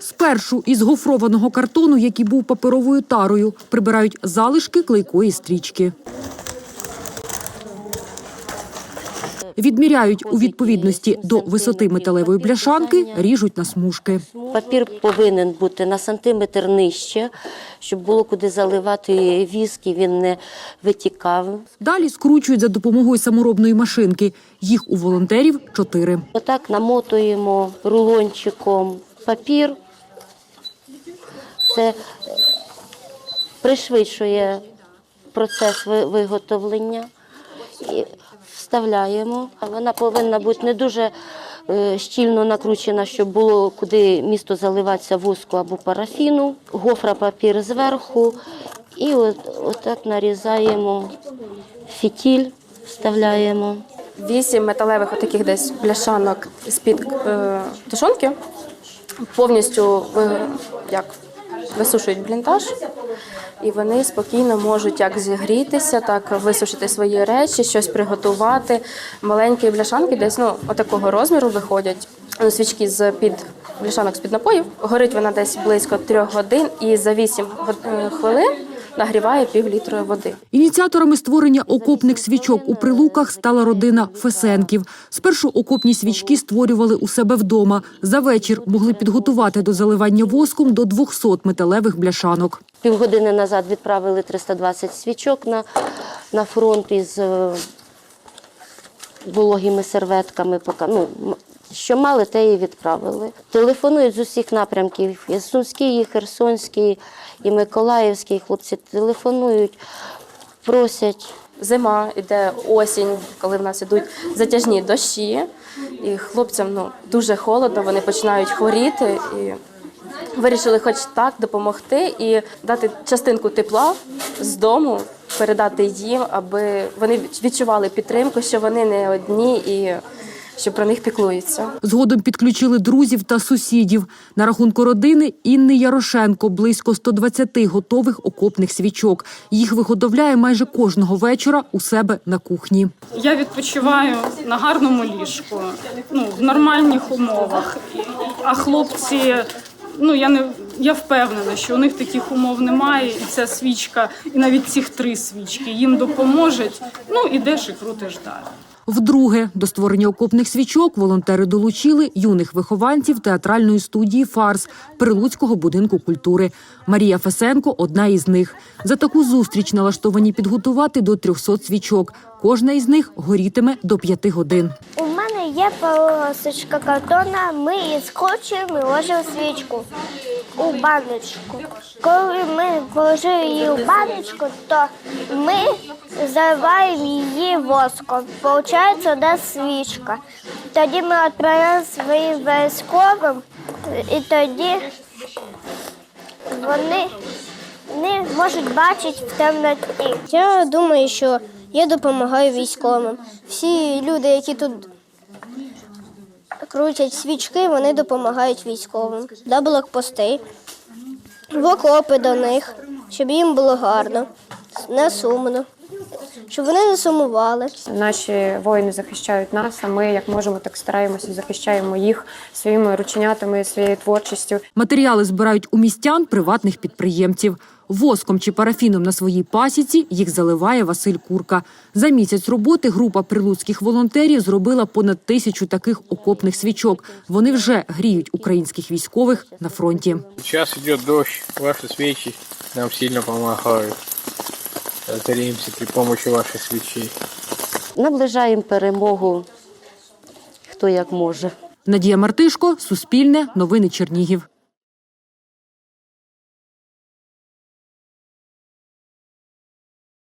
Спершу із гофрованого картону, який був паперовою тарою, прибирають залишки клейкої стрічки. Відміряють у відповідності до висоти металевої бляшанки, ріжуть на смужки. Папір повинен бути на сантиметр нижче, щоб було куди заливати віск і він не витікав. Далі скручують за допомогою саморобної машинки. Їх у волонтерів чотири. Отак намотуємо рулончиком папір. Це пришвидшує процес виготовлення. І вставляємо. Вона повинна бути не дуже е, щільно накручена, щоб було куди місто заливатися воску або парафіну. Гофра папір зверху. І от, отак нарізаємо фітіль, вставляємо. Вісім металевих отаких десь бляшанок з-під е, тушонки повністю ви, як, висушують бліндаж, і вони спокійно можуть як зігрітися, так висушити свої речі, щось приготувати. Маленькі бляшанки десь ну, отакого розміру виходять. Ну, свічки з під бляшанок з під напоїв. Горить вона десь близько трьох годин, і за вісім хвилин нагріває пів літра води. Ініціаторами створення окопних свічок у прилуках стала родина Фесенків. Спершу окопні свічки створювали у себе вдома. За вечір могли підготувати до заливання воском до 200 металевих бляшанок. Півгодини назад відправили 320 свічок на, на фронт із е, вологими серветками. Поки, ну, що мали, те і відправили. Телефонують з усіх напрямків. І Сумський, і Херсонський, і Миколаївський. Хлопці телефонують, просять. Зима, іде осінь, коли в нас ідуть затяжні дощі, і хлопцям ну, дуже холодно, вони починають хворіти. І вирішили хоч так допомогти і дати частинку тепла з дому, передати їм, аби вони відчували підтримку, що вони не одні і що про них піклуються. Згодом підключили друзів та сусідів. На рахунку родини Інни Ярошенко близько 120 готових окопних свічок. Їх виготовляє майже кожного вечора у себе на кухні. Я відпочиваю на гарному ліжку, ну, в нормальних умовах. А хлопці, ну я не я впевнена, що у них таких умов немає, і ця свічка, і навіть цих три свічки їм допоможуть. Ну ідеш і крутиш далі. Вдруге до створення окопних свічок волонтери долучили юних вихованців театральної студії Фарс Прилуцького будинку культури. Марія Фесенко одна із них. За таку зустріч налаштовані підготувати до 300 свічок. Кожна із них горітиме до 5 годин. Є полосочка картона, ми її скручуємо і ложимо свічку у баночку. Коли ми положили її у баночку, то ми заливаємо її воском. Получається одна свічка. Тоді ми відправляємо своїм військовим, і тоді вони не можуть бачити в темноті. Я думаю, що я допомагаю військовим. Всі люди, які тут крутять свічки, вони допомагають військовим. До блокпостей, в окопи до них, щоб їм було гарно, не сумно, щоб вони не сумували. Наші воїни захищають нас, а ми як можемо, так стараємося захищаємо їх своїми рученятами, своєю творчістю. Матеріали збирають у містян приватних підприємців. Воском чи парафіном на своїй пасіці їх заливає Василь Курка. За місяць роботи група прилуцьких волонтерів зробила понад тисячу таких окопних свічок. Вони вже гріють українських військових на фронті. Сейчас идет дождь, ваши свечи нам сильно помогают. Греемся при помощи ваших свічей. Наближаємо перемогу, хто як може. Надія Мартишко, Суспільне, Новини Чернігів.